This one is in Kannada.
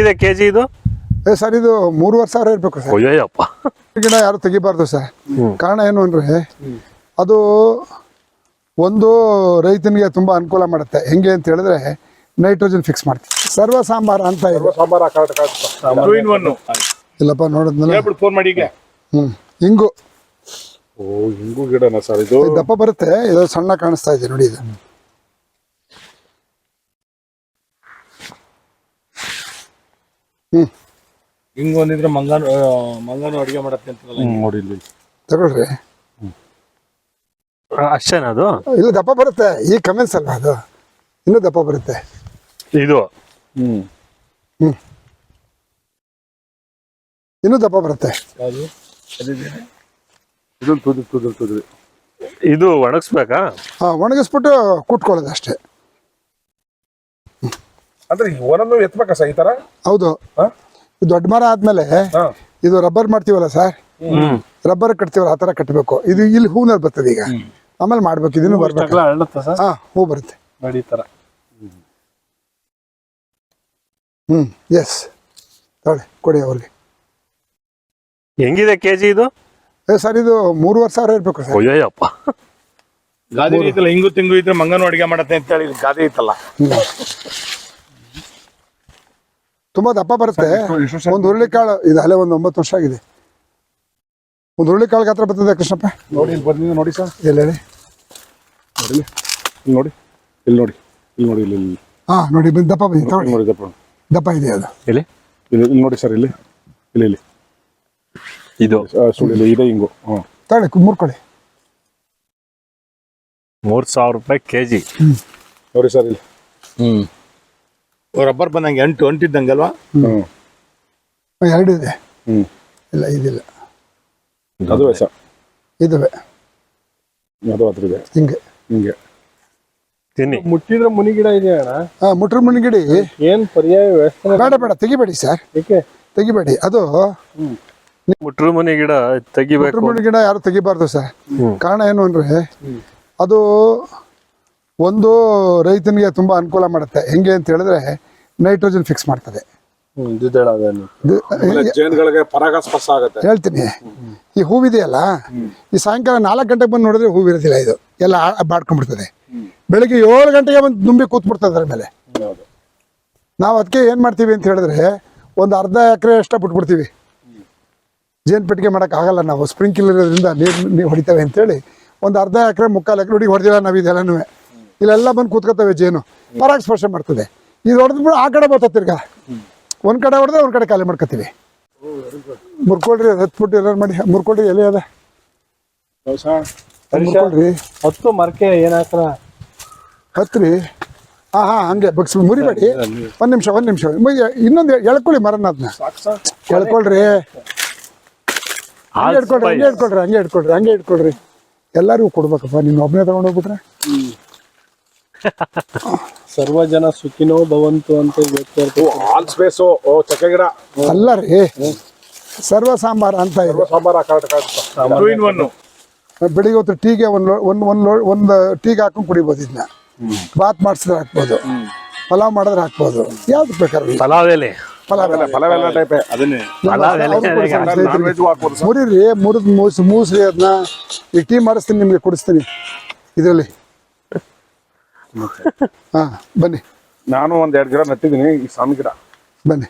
ಇದೆ ಕೆಜಿ ಇದು? ಏ ಸರ್ ಇದು ಮೂರುವರೆ ಸಾವಿರ ಇರಬೇಕು ಸರ್. ಅಯ್ಯಪ್ಪ ಗಿಡ ಯಾರು ತೆಗಿಬಾರ್ದು ಸರ್. ಕಾರಣ ಏನು ಅಂದ್ರೆ ಅದು ಒಂದು ರೈತನಿಗೆ ತುಂಬಾ ಅನುಕೂಲ ಮಾಡುತ್ತೆ. ಹೆಂಗೆ ಅಂತ ಹೇಳಿದ್ರೆ ನೈಟ್ರೋಜನ್ ಫಿಕ್ಸ್ ಮಾಡ್ತೀವಿ. ಸರ್ವ ಸಾಂಬಾರ ಅಂತ ಇದೆ. ಇಲ್ಲಪ್ಪ ನೋಡಿದ್ನಲ್ಲ? ಹ್ಮ್ ಫೋನ್ ಮಾಡಿ ಹ್ಞೂ ಹಿಂಗು ಓ ಹಿಂಗು ಗಿಡನ ಸರ್ ಇದು? ಇದು ದಪ್ಪ ಬರುತ್ತೆ. ಇದು ಸಣ್ಣ ಕಾಣಿಸ್ತಾ ಇದೆ ನೋಡಿ ಇದು. ಹಿಂಗ್ ಒಂದಿದ್ರೆ ಮಂಗಾನು ಮಂಗಾನು ಅಡಿಗೆ ಮಾಡತ್ತೆ ಅಂತ ನೋಡಿ ಇಲ್ಲಿ. ತಗೊಳ್ರಿ. ಅಷ್ಟೇನ ಅದು? ಇಲ್ಲ ದಪ್ಪ ಬರುತ್ತೆ. ಈ ಕಮೆಂಟ್ಸ್ ಅಲ್ಲ ಅದು. ಇನ್ನೂ ದಪ್ಪ ಬರುತ್ತೆ. ಇದು? ಹ್ಮ್. ಹ್ಞೂ ಇನ್ನೂ ದಪ್ಪ ಬರುತ್ತೆ. ಯಾವುದು? ಇದು ತುದಿ ತುದಿ ತುದಿ. ಇದು ಒಣಗಿಸ್ಬೇಕಾ? ಹಾಂ ಒಣಗಿಸ್ಬಿಟ್ಟು ಕುಟ್ಕೊಳ್ಳೋದು ಅಷ್ಟೇ. ಅಂದ್ರೆ ಒಂದೊಂದು ಎತ್ಬೇಕಾ ಸರ್ ಈ ತರ? ಹೌದು? ಇದು ದೊಡ್ಡ ಮರ ಆದ್ಮೇಲೆ ಹಾ. ಇದು ರಬ್ಬರ್ ಮಾಡ್ತೀವಲ್ಲ ಸರ್? ಹ್ಮ್. ರಬ್ಬರ್ ಕಟ್ತೀವಲ್ಲ ಆ ತರ ಕಟ್ಟಬೇಕು ಇದು ಇಲ್ಲಿ ಹೂನಲ್ಲಿ ಬರ್ತದೆ ಈಗ. ಆಮೇಲೆ ಮಾಡ್ಬೇಕು ಇದನ್ನು ಬರ್ಬೇಕು. ಅರಳುತ್ತಾ ಸರ್? ಹಾ ಹೂ ಬರುತ್ತೆ. ಹ್ಮ್. ಎಸ್ ತಗೊಳ್ಳಿ ಕೊಡಿ ಅವ್ರಿಗೆ. ಹೆಂಗಿದೆ ಕೆಜಿ ಇದು? ಏ ಸರ್ ಇದು ಮೂರುವರೆ ಸಾವಿರ ಇರ್ಬೇಕು ಸರ್. ಅಯ್ಯಪ್ಪ ಗಾದಿ ಐತಲ್ಲ ಹಿಂಗು ತಿಂಗು ಇದ್ರೆ ಮಂಗನ ಅಡಿಗೆ ಮಾಡತ್ತೆ ಅಂತ ಹೇಳಿ ಇಲ್ಲಿ ಗಾದಿ ಐತಲ್ಲ. ತುಂಬಾ ದಪ್ಪ ಬರುತ್ತೆ. ಒಂದು ಹುರುಳಿಕಾಳು ಇದು ಅಲ್ಲೇ ಒಂದು ಒಂಬತ್ತು ವರ್ಷ ಆಗಿದೆ. ಒಂದು ಹುರುಳಿಕಾಳು ಹತ್ರ ಬರ್ತದೆ ಕೃಷ್ಣಪ್ಪ. ನೋಡಿ ಇಲ್ಲಿ ಬಂದಿದೆ ನೋಡಿ ಸರ್. ಎಲ್ಲ ಹೇಳಿ ನೋಡಿ ಇಲ್ಲಿ. ನೋಡಿ ಇಲ್ಲಿ ನೋಡಿ ಇಲ್ಲಿ ನೋಡಿ ಇಲ್ಲಿ ಇಲ್ಲಿ. ಹಾ ನೋಡಿ ದಪ್ಪ ಬಂದಿದೆ ತಗೊಳ್ಳಿ. ನೋಡಿ ದಪ್ಪ ದಪ್ಪ ಇದೆ ಅದು. ಇಲ್ಲಿ ಇಲ್ಲಿ ಇಲ್ಲಿ ನೋಡಿ ಸರ್ ಇಲ್ಲಿ. ಇಲ್ಲಿ ಇಲ್ಲಿ. ಇದು. ಇಲ್ಲಿ ಇದೆ ಹಿಂಗು. ಹ್ಞೂ ತಗೊಳ್ಳಿ ಕು- ಮುರ್ಕೊಳ್ಳಿ ಮೂರ್ ಸಾವಿರ ರೂಪಾಯಿ ಕೆಜಿ. ನೋಡಿ ಸರ್ ಇಲ್ಲಿ. ಹ್ಮ್. ರಬ್ಬರ್ ಬಂದಂಗೆ ಎಂಟು ಅಂಟಿದ್ದಂಗಲ್ವಾ ಎರಡು ಇದೆ. ಹ್ಮ್. ಇಲ್ಲ ಇದಿಲ್ಲ. ಅದುವೇ ಸರ್ ಇದುವೆ. ಅದು ಅದ್ರಿದೆ ಹಿಂಗೆ. ಹಿಂಗೆ. ತಿನ್ನಿ. ಮುಟ್ಟಿದ್ರೆ ಮುನಿ ಗಿಡ ಇದೆ ಅಣ್ಣ. ಹಾ ಮುಟ್ರ ಮುನಿಗಿಡಿ ಏನ್ ಪರ್ಯಾಯ ವ್ಯವಸ್ಥೆ? ಬೇಡ ಬೇಡ ತೆಗಿಬೇಡಿ ಸರ್. ಏಕೆ? ತೆಗಿಬೇಡಿ. ಅದು ಮುಟ್ರು ಮನೆ ಗಿಡ ಮುಟ್ರ ಮುನಿಗಿಡ ಮುನ್ಗಿಡ ಯಾರು ತೆಗಿಬಾರ್ದು ಸರ್. ಕಾರಣ ಏನು ಅಂದ್ರೆ ಅದು ಒಂದು ರೈತನಿಗೆ ತುಂಬಾ ಅನುಕೂಲ ಮಾಡುತ್ತೆ. ಹೆಂಗೆ ಅಂತ ಹೇಳಿದ್ರೆ ನೈಟ್ರೋಜನ್ ಫಿಕ್ಸ್ ಮಾಡ್ತದೆ. ಇದು- ಜೇನುಗಳಿಗೆ ಪರಾಗಸ್ಪರ್ಶ ಆಗುತ್ತೆ. ಹೇಳ್ತೀನಿ. ಈ ಹೂವಿದೆಯಲ್ಲ ಈ ಸಾಯಂಕಾಲ ನಾಲ್ಕು ಗಂಟೆಗೆ ಬಂದು ನೋಡಿದ್ರೆ ಹೂವಿರೋದಿಲ್ಲ ಇದು. ಎಲ್ಲ ಆ- ಬಾಡ್ಕೊಂಡ್ಬಿಡ್ತದೆ. ಬೆಳಿಗ್ಗೆ ಏಳು ಗಂಟೆಗೆ ಬಂದು ದುಂಬಿ ಕೂತ್ಬಿಡ್ತದೆ ಅದ್ರ ಮೇಲೆ. ನಾವು ಅದಕ್ಕೆ ಏನು ಮಾಡ್ತೀವಿ ಅಂತ ಹೇಳಿದ್ರೆ ಒಂದು ಅರ್ಧ ಎಕರೆ ಅಷ್ಟ ಬಿಟ್ಬಿಡ್ತೀವಿ. ಜೇನು ಪೆಟ್ಟಿಗೆ ಮಾಡೋಕೆ ಆಗಲ್ಲ ನಾವು. ಸ್ಪ್ರಿಂಕ್ಲರ್ ಇರೋದ್ರಿಂದ ನೀರು ನೀರು ಅಂತ ಅಂತೇಳಿ ಒಂದು ಅರ್ಧ ಎಕರೆ ಮುಕ್ಕಾಲು ಎಕರೆ ಹುಡುಗಿ ಹೊಡೆದಿಲ್ಲ ನಾವು ಇದೆಲ್ಲನೂ ಇಲ್ಲೆಲ್ಲ ಬಂದು ಕೂತ್ಕೋತವೆ ಜೇನು. ಪರಾಗಸ್ಪರ್ಶ ಮಾಡ್ತದೆ. ಇದು ಹೊಡೆದ್ಬಿಟ್ಟು ಆ ಕಡೆ ಬರ್ತದೆ ತಿರ್ಗಾ. ಒಂದ್ ಕಡೆ ಹೊಡೆದ್ರೆ ಒಂದು ಕಡೆ ಖಾಲಿ ಮಾಡ್ಕೊತೀವಿ. ಮುರ್ಕೊಳ್ರಿ ಅದು ಹತ್ಬಿಟ್ಟು ಎಲ್ಲ ಮಾಡಿ ಮುರ್ಕೊಳ್ರಿ ಎಲೆ ಅದ. ಮುರ್ಕೊಳ್ರಿ. ಹತ್ತು ಮರಕೆ ಏನ್ ಹಾಕಣ ಹತ್ರಿ. ಹಾ ಹಾ ಹಂಗೆ ಬಗ್ಸ್ ಮುರಿಬೇಡಿ ಒಂದ್ ನಿಮಿಷ ಒಂದ್ ನಿಮಿಷ. ಇನ್ನೊಂದು ಎಳ್ಕೊಳ್ಳಿ ಮರನ ಅದನ್ನ ಎಳ್ಕೊಳ್ರಿ. ಹಂಗೆ ಇಟ್ಕೊಳ್ರಿ ಹಂಗೆ ಇಟ್ಕೊಳ್ರಿ ಹಂಗೆ ಇಟ್ಕೊಳ್ರಿ ಹಂಗೆ ಇಟ್ಕೊಳ್ರಿ ಎಲ್ಲಾರಿಗೂ ಕೊಡ್ಬೇಕಪ್ಪ ನೀನು ಒಬ್ಬನೇ ತಗೊಂಡೋಗ್ಬಿಟ್ರೆ ಸರ್ವ ಜನ ಸುಖಿನೋ ಭವಂತು ಅಂತ ಆಲ್ ಸ್ಪೇಸು ಓ ಚಕ್ಕೆ ಗಿಡ. ಅಲ್ಲ ರೀ ಸರ್ವ ಸಾಂಬಾರ ಅಂತ ಇದೆ. ಸಾಂಬಾರ ಕರೆಕ್ಟ್ ಟೂ ಇನ್ ಒನ್ ಬೆಳಿಗ್ಗೆ ಹೊತ್ತು ಟೀಗೆ ಒಂದು ಒಂದು ಒಂದು ಒಂದು ಟೀಗೆ ಹಾಕೊಂಡು ಕುಡಿಬೋದು ಇದನ್ನ ಬಾತ್ ಮಾಡಿಸಿದ್ರೆ ಹಾಕ್ಬೋದು. ಪಲಾವ್ ಮಾಡಿದ್ರೆ ಹಾಕ್ಬೋದು. ಯಾವ್ದು ಬೇಕಾದ್ರೆ ಪಲಾವ್ ಎಲೆ. ಪಲಾವ್ ಎಲೆ. ಟೈಪ್ ಅದನ್ನೇ. ಪಲಾವ್ ಎಲ್ಲ ಅವ್ರು ಕೊಡಿ ಸರ್, ನಾನ್ ಸ್ನೇಹಿತರಿಗೆ. ವೆಜ್ ಹಾಕ್ಬೋದು ಸರ್ ಮುರಿರಿ ಮುರಿದ್ ಮೂಸ್ ಮೂಸ್ರಿ ಅದನ್ನ ಈ ಟೀ ಮಾಡಿಸ್ತೀನಿ ನಿಮಗೆ ಕುಡಿಸ್ತೀನಿ. ಇದರಲ್ಲಿ. ಹಾ ಬನ್ನಿ. ನಾನು ಒಂದ್ ಎರಡು ಗಿಡ ನೆಟ್ಟಿದ್ದೀನಿ ಈ ಸ್ವಾಮಿ ಗಿಡ. ಬನ್ನಿ.